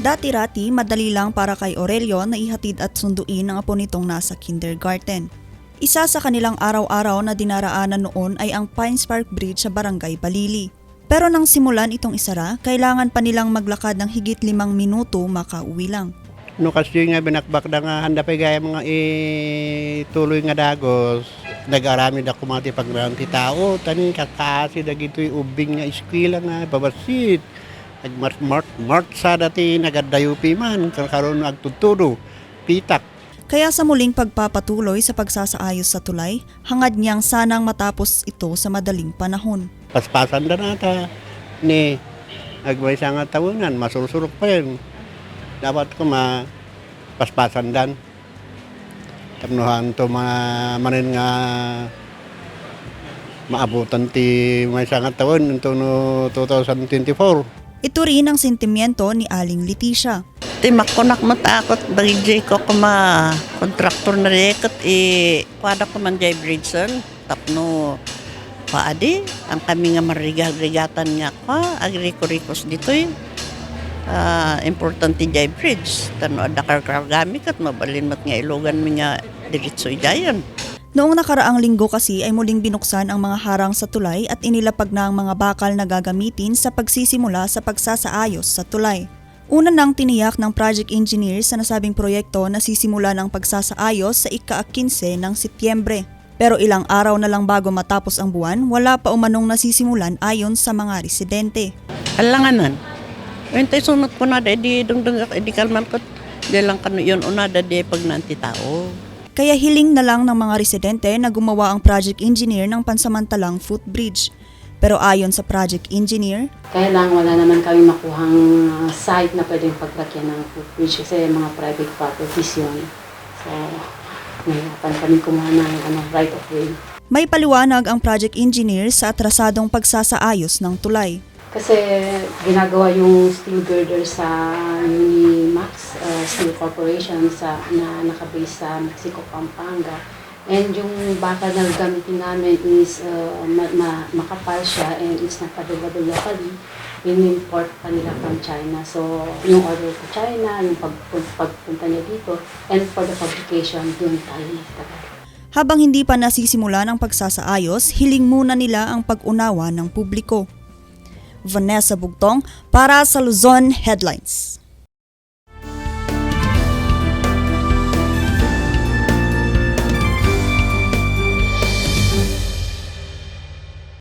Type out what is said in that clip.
Dati-rati, madali lang para kay Aurelio na ihatid at sunduin ang apo nitong nasa kindergarten. Isa sa kanilang araw-araw na dinaraanan noon ay ang Pines Park Bridge sa Barangay Balili. Pero nang simulan itong isara, kailangan pa nilang maglakad ng higit limang minuto makauwi lang. No kasi nga binakbak na nga handa pa gaya mga ituloy nga dagos. Nag-arami na kumati pag tao. Tani kakasi na gito'y ubing nga eskwela nga babasit. Nag-mart mart mart sa dati nagadayupi man. Karoon agtutudo. Pitak. Kaya sa muling pagpapatuloy sa pagsasaayos sa tulay, hangad niyang sanang matapos ito sa madaling panahon. Paspasan na nata. Ni agmay sa nga tawanan. Masursurok pa yun. Dapat ko ma paspasan dan. Tapnuhan to ma manin nga maabutan ti may sangat taon ito no 2024. Ito rin ang sentimiento ni Aling Leticia. Timak ko nak matakot dagi ko kuma kontraktor na rekat eh pada ko man jay bridgeson tapno paadi ang kami nga marigal-rigatan nga pa agri-kurikos dito eh. Ah, importante jay bridge tano adakar kargami kat mabalin mat nga ilogan mi nga diritso dayon. Noong nakaraang linggo kasi ay muling binuksan ang mga harang sa tulay at inilapag na ang mga bakal na gagamitin sa pagsisimula sa pagsasaayos sa tulay. Una nang tiniyak ng project engineer sa nasabing proyekto na sisimula ng pagsasaayos sa ika-15 ng Setyembre. Pero ilang araw na lang bago matapos ang buwan, wala pa umanong nasisimulan ayon sa mga residente. Alanganan. Wentay sunod ko na di dungdung di kalman ko. Di lang yun una da di pag nanti tao. Kaya hiling na lang ng mga residente na gumawa ang project engineer ng pansamantalang footbridge. Pero ayon sa project engineer, Kaya lang wala naman kami makuhang uh, site na pwedeng paglagyan ng footbridge kasi mga private properties yun. So, nahirapan kami kumuha ng ano, right of way. may paliwanag ang project engineer sa atrasadong pagsasaayos ng tulay. Kasi ginagawa yung steel girder sa Unimax uh, Steel Corporation sa, na nakabase sa Mexico, Pampanga. And yung bakal na gamitin namin is uh, ma, ma, makapal siya and it's not available locally. In-import pa nila from China. So, yung order to China, yung pag, pagpunta niya dito, and for the publication, doon tayo nagtagal. Habang hindi pa nasisimula ang pagsasaayos, hiling muna nila ang pag-unawa ng publiko. Vanessa Bugtong para sa Luzon Headlines.